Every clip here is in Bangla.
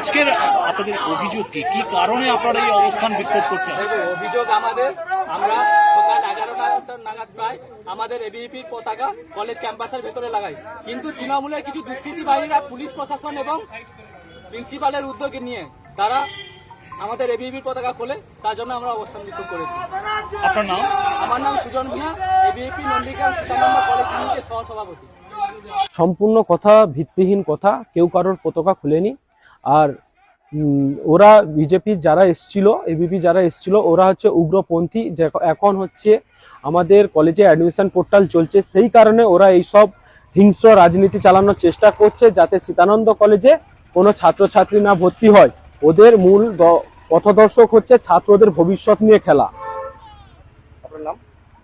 আজকের আপনাদের অভিযোগ কি? কি কারণে আপনারা এই অবস্থান বিক্ষোভ করছেন? দেখো অভিযোগ আমাদের। আমরা সকাল এগারোটা নাগাদ প্রায় আমাদের এবিপির পতাকা কলেজ ক্যাম্পাসের ভেতরে লাগাই। কিন্তু তৃণমূলের কিছু দুষ্কৃতিবাহীরা পুলিশ প্রশাসন এবং প্রিন্সিপালের উদ্যোগে নিয়ে তারা আমাদের এবিপির পতাকা খোলে তার জন্য আমরা অবস্থান বিক্ষোভ করেছি। আপনার নাম? আমার নাম সুজন ভূঁইয়া এবিপি নন্দিগ্রাম সীতানন্দ কলেজ ইউনিটের সহসভাপতি। সম্পূর্ণ কথা ভিত্তিহীন কথা কেউ কারোর পতাকা খুলেনি। আর ওরা বিজেপির যারা এসছিল এবিপি যারা এসছিল ওরা হচ্ছে উগ্রপন্থী। যে এখন হচ্ছে আমাদের কলেজে অ্যাডমিশন পোর্টাল চলছে সেই কারণে ওরা এইসব হিংস্র রাজনীতি চালানোর চেষ্টা করছে যাতে সীতানন্দ কলেজে কোনো ছাত্রছাত্রী না ভর্তি হয়। ওদের মূল দ- পথদর্শক হচ্ছে ছাত্রদের ভবিষ্যৎ নিয়ে খেলা। আপনার নাম?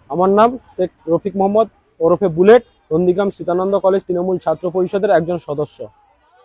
আমার নাম শেখ রফিক মোহাম্মদ ওরফে বুলেট নন্দীগ্রাম সীতানন্দ কলেজ তৃণমূল ছাত্র পরিষদের একজন সদস্য।